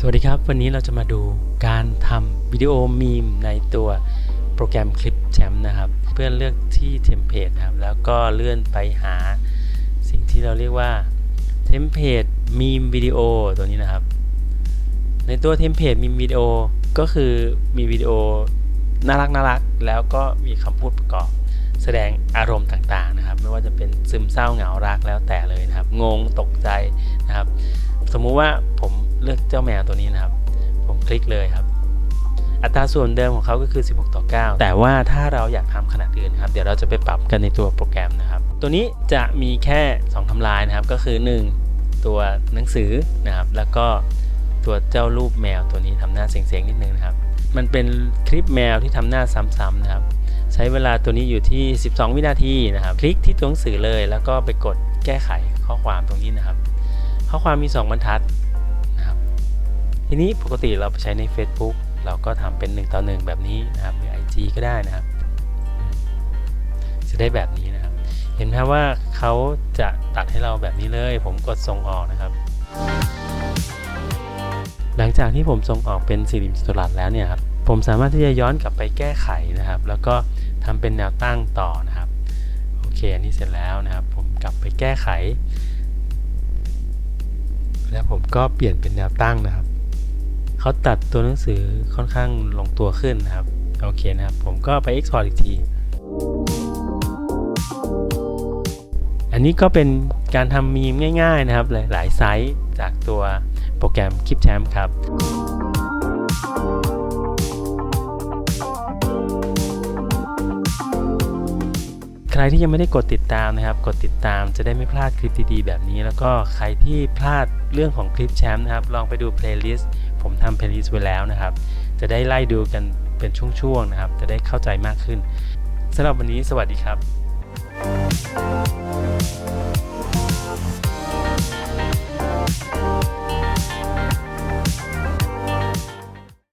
สวัสดีครับ วันนี้เราจะมาดูการทำวิดีโอมีมในตัวโปรแกรมคลิปแชมป์นะครับ เพื่อเลือกที่เทมเพลตครับ แล้วก็เลื่อนไปหาสิ่งที่เราเรียกว่าเทมเพลตมีมวิดีโอตัวนี้นะครับ ในตัวเทมเพลตมีมวิดีโอก็คือมีวิดีโอน่ารักน่ารักแล้วก็มีคำพูดประกอบ แสดงอารมณ์ต่างๆนะครับ ไม่ว่าจะเป็นซึมเศร้าเหงารักแล้วแต่เลยนะครับ งงตกใจนะครับ สมมุติว่า เลือกเจ้าแมวตัวนี้นะครับ ผมคลิกเลยครับ อัตราส่วนเดิมของเขาก็คือ 16 ต่อ 9 แต่ว่าถ้าเราอยากทำขนาดอื่นครับ เดี๋ยวเราจะไปปรับกันในตัวโปรแกรมนะครับ ตัวนี้จะมีแค่ 2ทำลายนะครับ ก็คือ 1 ตัวหนังสือนะครับ แล้วก็ตัวเจ้ารูปแมวตัวนี้ทำหน้าเสียงๆนิดนึงนะครับ มันเป็นคลิปแมวที่ทำหน้าซ้ำๆนะครับ ใช้เวลาตัวนี้อยู่ที่ 12 วินาทีนะครับ คลิกที่ตัวหนังสือเลย แล้วก็ไปกดแก้ไขข้อความตรงนี้นะครับ ข้อความมี 2 บรรทัด ทีนี้ปกติเราไปใช้ใน Facebook เราก็ทำเป็น1ต่อ1แบบนี้นะครับหรือ IG ก็ได้นะครับ จะได้แบบนี้นะครับ เห็นไหมว่าเขาจะตัดให้เราแบบนี้เลย ผมกดส่งออกนะครับ หลังจากที่ผมส่งออกเป็นสี่เหลี่ยมจัตุรัสแล้วเนี่ยครับผมสามารถที่จะย้อนกลับไปแก้ไขนะครับ แล้วก็ทำเป็นแนวตั้งต่อนะครับโอเคอันนี้เสร็จแล้วนะครับ ผมกลับไปแก้ไข แล้วผมก็เปลี่ยนเป็นแนวตั้งนะครับ เขาตัดตัวหนังสือค่อนข้างลงตัวขึ้นนะครับ โอเคนะครับ ผมก็ไป export อีกที อันนี้ก็เป็นการทำมีมง่ายๆนะครับ หลายๆไซส์จากตัวโปรแกรม Keep Champ ครับ ใครที่ยังไม่ได้กดติดตามนะครับ กดติดตามจะได้ไม่พลาดคลิปดีๆแบบนี้ แล้วก็ใครที่พลาดเรื่องของคลิปแชมป์นะครับ ลองไปดูเพลย์ลิสต์ผมทำเพลย์ลิสต์ไว้แล้วนะครับ จะได้ไล่ดูกันเป็นช่วงๆนะครับ จะได้เข้าใจมากขึ้นสำหรับวันนี้สวัสดีครับ